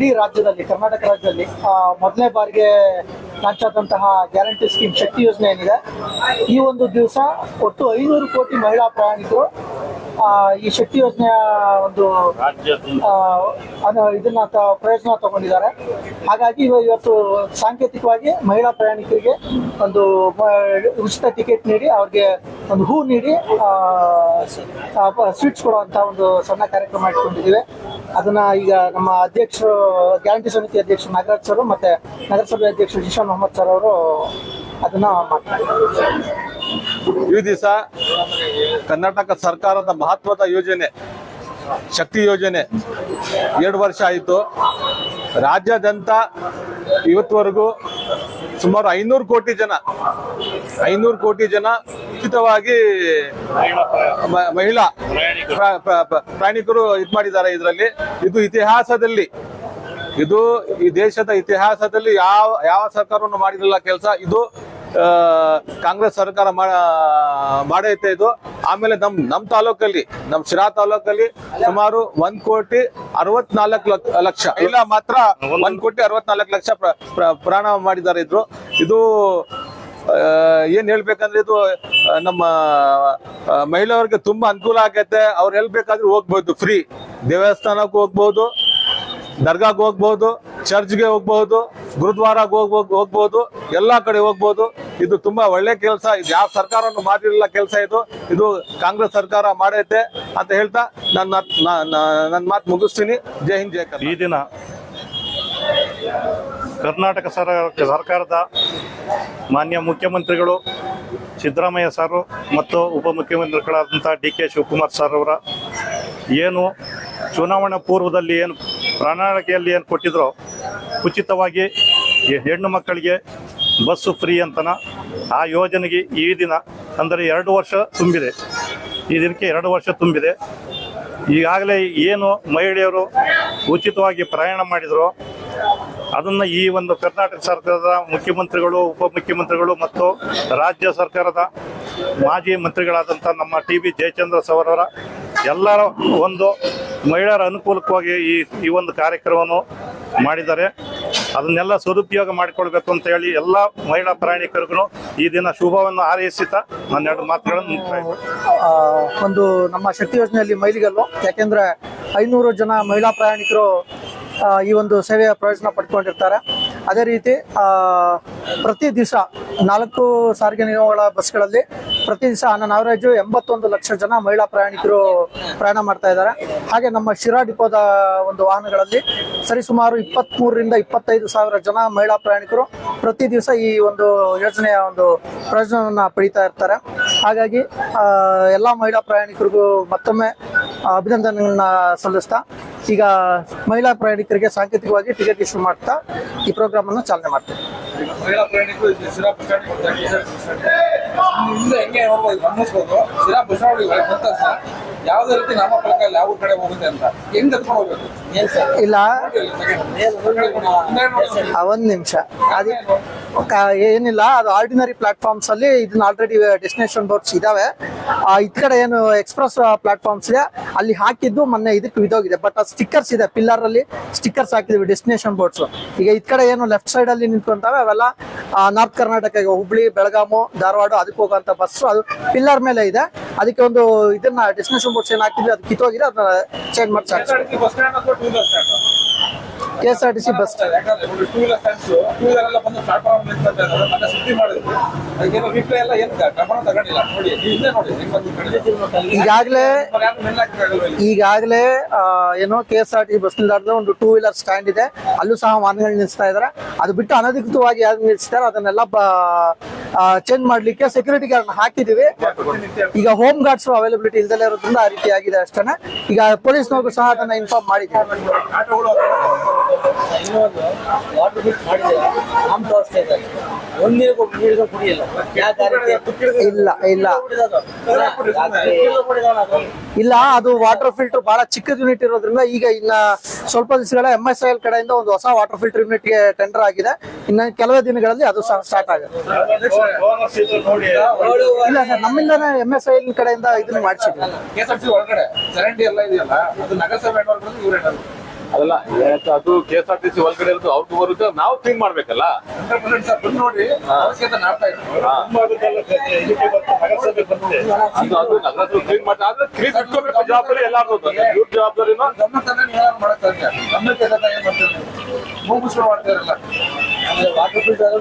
ಇಡೀ ರಾಜ್ಯದಲ್ಲಿ ಕರ್ನಾಟಕ ರಾಜ್ಯದಲ್ಲಿ ಮೊದಲನೇ ಬಾರಿಗೆ ಲಾಂಚ್ ಆದಂತಹ ಗ್ಯಾರಂಟಿ ಸ್ಕೀಮ್ ಶಕ್ತಿ ಯೋಜನೆ ಏನಿದೆ ಈ ಒಂದು ದಿವಸ ಒಟ್ಟು ಐನೂರು ಕೋಟಿ ಮಹಿಳಾ ಪ್ರಯಾಣಿಕರು ಈ ಶಕ್ತಿ ಯೋಜನೆಯ ಒಂದು ಇದನ್ನ ಪ್ರಯೋಜನ ತಗೊಂಡಿದ್ದಾರೆ. ಹಾಗಾಗಿ ಇವ- ಇವತ್ತು ಸಾಂಕೇತಿಕವಾಗಿ ಮಹಿಳಾ ಪ್ರಯಾಣಿಕರಿಗೆ ಒಂದು ಉಚಿತ ಟಿಕೆಟ್ ನೀಡಿ ಅವ್ರಿಗೆ ಒಂದು ಹೂ ನೀಡಿ ಸ್ವೀಟ್ಸ್ ಕೊಡುವಂತ ಒಂದು ಸಣ್ಣ ಕಾರ್ಯಕ್ರಮ ಇಟ್ಕೊಂಡಿದ್ದೀವಿ. ಅದನ್ನ ಈಗ ನಮ್ಮ ಅಧ್ಯಕ್ಷರು, ಗ್ಯಾರಂಟಿ ಸಮಿತಿ ಅಧ್ಯಕ್ಷ ನಾಗರಾಜ್ ಸರ್ ಮತ್ತೆ ನಗರಸಭೆ ಅಧ್ಯಕ್ಷ ಜಿಶಾನ್ ಮೊಹಮ್ಮದ್ ಸರ್ ಅವರು ಅದನ್ನ ಮಾಡ್ತಾರೆ. ಈ ದಿವಸ ಕರ್ನಾಟಕ ಸರ್ಕಾರದ ಮಹತ್ವದ ಯೋಜನೆ, ಶಕ್ತಿ ಯೋಜನೆ ಎರಡು ವರ್ಷ ಆಯಿತು. ರಾಜ್ಯಾದ್ಯಂತ ಇವತ್ತುವರೆಗೂ ಸುಮಾರು ಐನೂರು ಕೋಟಿ ಜನ, ಐನೂರು ಕೋಟಿ ಜನ ಉಚಿತವಾಗಿ ಮಹಿಳಾ ಪ್ರ- ಪ್ರ- ಪ್ರ- ಪ್ರಯಾಣಿಕರು ಇದು ಮಾಡಿದ್ದಾರೆ ಇದರಲ್ಲಿ. ಇದು ಇತಿಹಾಸದಲ್ಲಿ, ಇದು ಈ ದೇಶದ ಇತಿಹಾಸದಲ್ಲಿ ಯಾವ ಯಾವ ಸರ್ಕಾರವನ್ನು ಮಾಡಿರಲಿಲ್ಲ ಕೆಲಸ, ಇದು ಕಾಂಗ್ರೆಸ್ ಸರ್ಕಾರ ಮಾಡೈತೆ ಇದು. ಆಮೇಲೆ ನಮ್ ನಮ್ ತಾಲೂಕಲ್ಲಿ, ನಮ್ ಶಿರಾ ತಾಲೂಕಲ್ಲಿ ಸುಮಾರು ಒಂದ್ ಕೋಟಿ ಅರವತ್ನಾಲ್ಕು ಲಕ್- ಲಕ್ಷ. ಇಲ್ಲ, ಮಾತ್ರ ಒಂದ್ ಕೋಟಿ ಅರವತ್ನಾಲ್ಕು ಲಕ್ಷ ಪ್ರ- ಪ್ರ- ಪ್ರಾಣ ಮಾಡಿದ್ದಾರೆ ಇದ್ರು. ಇದು ಏನ್ ಹೇಳ್ಬೇಕಂದ್ರೆ ಇದು ನಮ್ಮ ಮಹಿಳೆಯವ್ರಿಗೆ ತುಂಬಾ ಅನುಕೂಲ ಆಗೈತೆ ಅವ್ರು ಹೇಳ್ಬೇಕಾದ್ರೆ ಬೇಕಾದ್ರೂ ಹೋಗ್ಬೋದು ಫ್ರೀ ದೇವಸ್ಥಾನಕ್ಕೆ ಹೋಗ್ಬೋದು ದರ್ಗಾಗೆ ಹೋಗ್ಬೋದು ಚರ್ಚ್ಗೆ ಹೋಗ್ಬಹುದು ಗುರುದ್ವಾರಾಗ ಹೋಗ್ಬೋದು ಹೋಗ್ಬೋದು, ಎಲ್ಲಾ ಕಡೆ ಹೋಗ್ಬೋದು. ಇದು ತುಂಬಾ ಒಳ್ಳೆ ಕೆಲಸ. ಇದು ಯಾವ ಸರ್ಕಾರನು ಮಾಡಿರಲಿಲ್ಲ ಕೆಲಸ ಇದು. ಇದು ಕಾಂಗ್ರೆಸ್ ಸರ್ಕಾರ ಮಾಡೈತೆ ಅಂತ ಹೇಳ್ತಾ ನನ್ನ ನನ್ನ ಮಾತು ಮುಗಿಸ್ತೀನಿ. ಜೈ ಹಿಂದ್, ಜೈ ಈ ದಿನ ಕರ್ನಾಟಕ ಸರ, ಸರ್ಕಾರದ ಮಾನ್ಯ ಮುಖ್ಯಮಂತ್ರಿಗಳು ಸಿದ್ದರಾಮಯ್ಯ ಸರ್ ಮತ್ತು ಉಪಮುಖ್ಯಮಂತ್ರಿಗಳಾದಂಥ ಡಿ ಕೆ ಶಿವಕುಮಾರ್ ಸರ್ ಅವರ ಏನು ಚುನಾವಣಾ ಪೂರ್ವದಲ್ಲಿ ಏನು ಪ್ರಣಾಳಿಕೆಯಲ್ಲಿ ಏನು ಕೊಟ್ಟಿದ್ರೋ ಉಚಿತವಾಗಿ ಹೆಣ್ಣು ಮಕ್ಕಳಿಗೆ ಬಸ್ಸು ಫ್ರೀ ಅಂತನ ಆ ಯೋಜನೆಗೆ ಈ ದಿನ ಅಂದರೆ ಎರಡು ವರ್ಷ ತುಂಬಿದೆ. ಈ ದಿನಕ್ಕೆ ಎರಡು ವರ್ಷ ತುಂಬಿದೆ. ಈಗಾಗಲೇ ಏನು ಮಹಿಳೆಯರು ಉಚಿತವಾಗಿ ಪ್ರಯಾಣ ಮಾಡಿದ್ರು ಅದನ್ನು ಈ ಒಂದು ಕರ್ನಾಟಕ ಸರ್ಕಾರದ ಮುಖ್ಯಮಂತ್ರಿಗಳು, ಉಪಮುಖ್ಯಮಂತ್ರಿಗಳು ಮತ್ತು ರಾಜ್ಯ ಸರ್ಕಾರದ ಮಾಜಿ ಮಂತ್ರಿಗಳಾದಂಥ ನಮ್ಮ ಟಿ ಬಿ ಜಯಚಂದ್ರ ಸವರವರ ಎಲ್ಲರ ಒಂದು ಮಹಿಳೆಯರ ಅನುಕೂಲಕ್ಕಾಗಿ ಈ ಈ ಒಂದು ಕಾರ್ಯಕ್ರಮವನ್ನು ಮಾಡಿದ್ದಾರೆ. ಅದನ್ನೆಲ್ಲ ಸದುಪಯೋಗ ಮಾಡಿಕೊಳ್ಬೇಕು ಅಂತ ಹೇಳಿ ಎಲ್ಲ ಮಹಿಳಾ ಪ್ರಯಾಣಿಕರಿಗೂ ಈ ದಿನ ಶುಭವನ್ನು ಹಾರೈಸುತ್ತಾ ನನ್ನ ಎರಡು ಮಾತುಗಳನ್ನು ಒಂದು ನಮ್ಮ ಶಕ್ತಿ ಯೋಜನೆಯಲ್ಲಿ ಮೈಲಿಗಲ್ಲು. ಯಾಕೆಂದ್ರೆ ಐನೂರು ಜನ ಮಹಿಳಾ ಪ್ರಯಾಣಿಕರು ಈ ಒಂದು ಸೇವೆಯ ಪ್ರಯೋಜನ ಪಡ್ಕೊಂಡಿರ್ತಾರೆ. ಅದೇ ರೀತಿ ಪ್ರತಿ ದಿವಸ ನಾಲ್ಕು ಸಾರಿಗೆ ನಿಗಮಗಳ ಬಸ್ಗಳಲ್ಲಿ ಪ್ರತಿ ದಿವಸ ನನ್ನ ಆವರೇಜು ಎಂಬತ್ತೊಂದು ಲಕ್ಷ ಜನ ಮಹಿಳಾ ಪ್ರಯಾಣಿಕರು ಪ್ರಯಾಣ ಮಾಡ್ತಾ ಇದ್ದಾರೆ. ಹಾಗೆ ನಮ್ಮ ಶಿರಾ ಡಿಪೋದ ಒಂದು ವಾಹನಗಳಲ್ಲಿ ಸರಿಸುಮಾರು ಇಪ್ಪತ್ತ್ಮೂರರಿಂದ ಇಪ್ಪತ್ತೈದು ಸಾವಿರ ಜನ ಮಹಿಳಾ ಪ್ರಯಾಣಿಕರು ಪ್ರತಿ ದಿವಸ ಈ ಒಂದು ಯೋಜನೆಯ ಒಂದು ಪ್ರಯೋಜನವನ್ನು ಪಡೀತಾ ಇರ್ತಾರೆ. ಹಾಗಾಗಿ ಎಲ್ಲ ಮಹಿಳಾ ಪ್ರಯಾಣಿಕರಿಗೂ ಮತ್ತೊಮ್ಮೆ ಅಭಿನಂದನೆಗಳನ್ನ ಸಲ್ಲಿಸ್ತಾ ಈಗ ಮಹಿಳಾ ಪ್ರಯಾಣಿಕರಿಗೆ ಸಾಂಕೇತಿಕವಾಗಿ ಟಿಕೆಟ್ ಇಶ್ಯೂ ಮಾಡ್ತಾ ಈ ಪ್ರೋಗ್ರಾಮ್ ಅನ್ನು ಚಾಲನೆ ಮಾಡ್ತೇವೆ. ಯಾವುದೇ ರೀತಿ ನಾಮಫಲಕ ಯಾವ ಕಡೆ ಹೋಗುತ್ತೆ ಅಂತ. ಹೆಂಗ್ ಹೋಗ್ಬೇಕು? ಇಲ್ಲ. ಒಂದ್ ನಿಮಿಷ. ಅದೇ ಏನಿಲ್ಲ, ಅದು ಆರ್ಡಿನರಿ ಪ್ಲಾಟ್ಫಾರ್ಮ್ಸ್ ಅಲ್ಲಿ ಇದನ್ನ ಆಲ್ರೆಡಿ ಡೆಸ್ಟಿನೇಷನ್ ಬೋರ್ಡ್ಸ್ ಇದಾವೆ. ಈ ಕಡೆ ಏನು ಎಕ್ಸ್ಪ್ರೆಸ್ ಪ್ಲಾಟ್ಫಾರ್ಮ್ಸ್ ಇದೆ. ಅಲ್ಲಿ ಹಾಕಿದ್ದು ಮೊನ್ನೆ ಇದಕ್ಕೆ ಇದೋಗಿದೆ ಬಟ್ ಆ ಸ್ಟಿಕ್ಕರ್ಸ್ ಇದೆ ಪಿಲ್ಲರ್ ಅಲ್ಲಿ ಸ್ಟಿಕ್ಕರ್ಸ್ ಹಾಕಿದ್ವಿ ಡೆಸ್ಟಿನೇಷನ್ ಬೋರ್ಡ್ಸ್ ಈಗ ಇದ್ ಕಡೆ ಏನು ಲೆಫ್ಟ್ ಸೈಡ್ ಅಲ್ಲಿ ನಿಂತ್ಕೊಂತಾವೆ ಅವೆಲ್ಲ ನಾರ್ತ್ ಕರ್ನಾಟಕ ಹುಬ್ಳಿ ಬೆಳಗಾಮು ಧಾರವಾಡ ಅದಕ್ಕೆ ಹೋಗುವಂತ ಬಸ್ ಅದು ಪಿಲ್ಲರ್ ಮೇಲೆ ಇದೆ. ಅದಕ್ಕೆ ಒಂದು ಇದನ್ನ ಡೆಸ್ಟಿನೇಷನ್ ಬೋರ್ಡ್ಸ್ ಏನ್ ಹಾಕಿದ್ವಿ, ಅದು ಕಿತ್ತೋಗಿದೆ, ಅದನ್ನ ಚೇಂಜ್ ಮಾಡಿ K S R T C bus ಈಗಾಗಲೇ ಈಗಾಗಲೇ ಏನೋ K S R T bus ನಿಲ್ದಾಣದ ಒಂದು ಟೂ ವೀಲರ್ ಸ್ಟ್ಯಾಂಡ್ ಇದೆ. ಅಲ್ಲೂ ಸಹ ವಾಹನಗಳು ನಿಲ್ಲಿಸ್ತಾ ಇದ್ದಾರೆ ಅದು ಬಿಟ್ಟು ಅನಧಿಕೃತವಾಗಿ ಯಾರು ನಿಲ್ಲಿಸ್ತಾರೆ ಅದನ್ನೆಲ್ಲ ಚೇಂಜ್ ಮಾಡ್ಲಿಕ್ಕೆ ಸೆಕ್ಯೂರಿಟಿ ಗಾರ್ಡ್ ಹಾಕಿದೀವಿ. ಈಗ ಹೋಮ್ ಗಾರ್ಡ್ಸ್ ಅವೈಲಬಿಲಿಟಿ ಇಲ್ದಲೇ ಇರೋದ್ರಿಂದ ಆ ರೀತಿ ಆಗಿದೆ ಅಷ್ಟೇ ಈಗ ಪೊಲೀಸ್ನವರು ಸಹ ಅದನ್ನ ಇನ್ಫಾರ್ಮ್ ಮಾಡಿದ್ದೀವಿ ಆಟೋಗಳು ವಾಟರ್ ಕುಡಿಯಲ್ಲ ಇಲ್ಲ ಇಲ್ಲ. ಇಲ್ಲ ಅದು ವಾಟರ್ ಫಿಲ್ಟರ್ ಬಹಳ ಚಿಕ್ಕ ಯೂನಿಟ್ ಇರೋದ್ರಿಂದ ಈಗ ಇನ್ನ ಸ್ವಲ್ಪ ದಿವಸಗಳ ಎಂ ಎಸ್ ಐ ಎಲ್ ಕಡೆಯಿಂದ ಒಂದು ಹೊಸ ವಾಟರ್ ಫಿಲ್ಟರ್ ಯೂನಿಟ್ಗೆ ಟೆಂಡರ್ ಆಗಿದೆ. ಇನ್ನ ಕೆಲವೇ ದಿನಗಳಲ್ಲಿ ಅದು ಸ್ಟಾರ್ಟ್ ಆಗುತ್ತೆ. ಇಲ್ಲ ಸರ್, ನಮ್ಮಿಂದಾನೇ ಎಂ ಎಸ್ ಐ ಎಲ್ ಕಡೆಯಿಂದ ಇದನ್ನ ಮಾಡಿಸಿದ್ವಿ. ಒಳಗಡೆ ಚರಂಡಿ ಎಲ್ಲ ಇದೆಯಲ್ಲ, ಅದು ನಗರಸಭೆ ಅದಲ್ಲ ಅದು K S R T C ಒಳಗಡೆ ಇರೋದು ಅವ್ರಿಗೂ ಬರುತ್ತೆ ನಾವು ಕ್ಲೀನ್ ಮಾಡ್ಬೇಕಲ್ಲ? ನೋಡಿ. ಅದು ಅದು ನಗರಸಭೆ ಕ್ಲೀನ್ ಮಾಡಿ ಆದ್ರೆ ಕ್ಲೀನ್ ಇಟ್ಕೋಬೇಕು ಜವಾಬ್ದಾರಿ ಎಲ್ಲಾರ್ದು ಇವ್ರ ಜವಾಬ್ದಾರಿನೂ? ನಮ್ಮ ನಮ್ಮ ಕೆಲಸ ಗಮನ ತೆಗೆದ ಏನ್ ಮಾಡ್ತೀರಿ ನೀವು? ಮೂಗುಸ್ಕೊಂಡು ಮಾಡ್ತಾ ಇರಲ್ಲ. ವಾಟರ್ ಫಿಲ್ಟರ್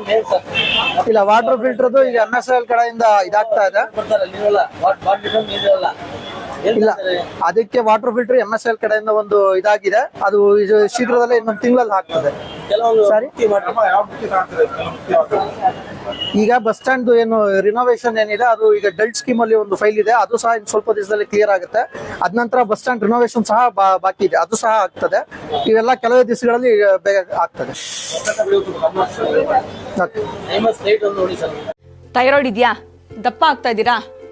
ಇಲ್ಲ ವಾಟರ್ ಫಿಲ್ಟರ್ದು ಈಗ ಎಂ ಎಸ್ ಎಲ್ ಕಡೆಯಿಂದ ಇದಾಗ್ತಾ ಇದೆ. ಇಲ್ಲ. ಅದಕ್ಕೆ water filter M S L ಕಡೆಯಿಂದ ಒಂದು ಇದಾಗಿದೆ. ಅದು ಇದು ಶೀಘ್ರದಲ್ಲೇ ಇನ್ನೊಂದು ತಿಂಗಳಲ್ಲಿ ಹಾಕ್ತದೆ. ಸರಿ. ಈಗ ಬಸ್ ಸ್ಟ್ಯಾಂಡ್ ಏನು ರಿನೋವೇಷನ್ ಏನಿದೆ ಅದು ಈಗ ಡಲ್ಟ್ ಸ್ಕೀಮ್ ಅಲ್ಲಿ ಒಂದು ಫೈಲ್ ಇದೆ. ಅದು ಸಹ ಇನ್ನು ಸ್ವಲ್ಪ ದಿವಸದಲ್ಲಿ ಕ್ಲಿಯರ್ ಆಗುತ್ತೆ. ಅದ ನಂತರ ಬಸ್ ಸ್ಟ್ಯಾಂಡ್ ರಿನೋವೇಷನ್ ಸಹ ಬಾ- ಬಾಕಿ ಇದೆ. ಅದು ಸಹ ಆಗ್ತದೆ. ಇವೆಲ್ಲ ಕೆಲವೇ ದಿವಸಗಳಲ್ಲಿ ಬೇಗ ಆಗ್ತದೆ. ಥೈರಾಯ್ಡ್ ಇದೆಯಾ? ದಪ್ಪ ಆಗ್ತಾ ಇದ್ದೀರಾ?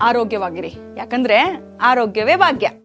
ಆರೋಗ್ಯವಾಗಿರಿ. ಯಾಕಂದ್ರೆ ಆರೋಗ್ಯವೇ ಭಾಗ್ಯ.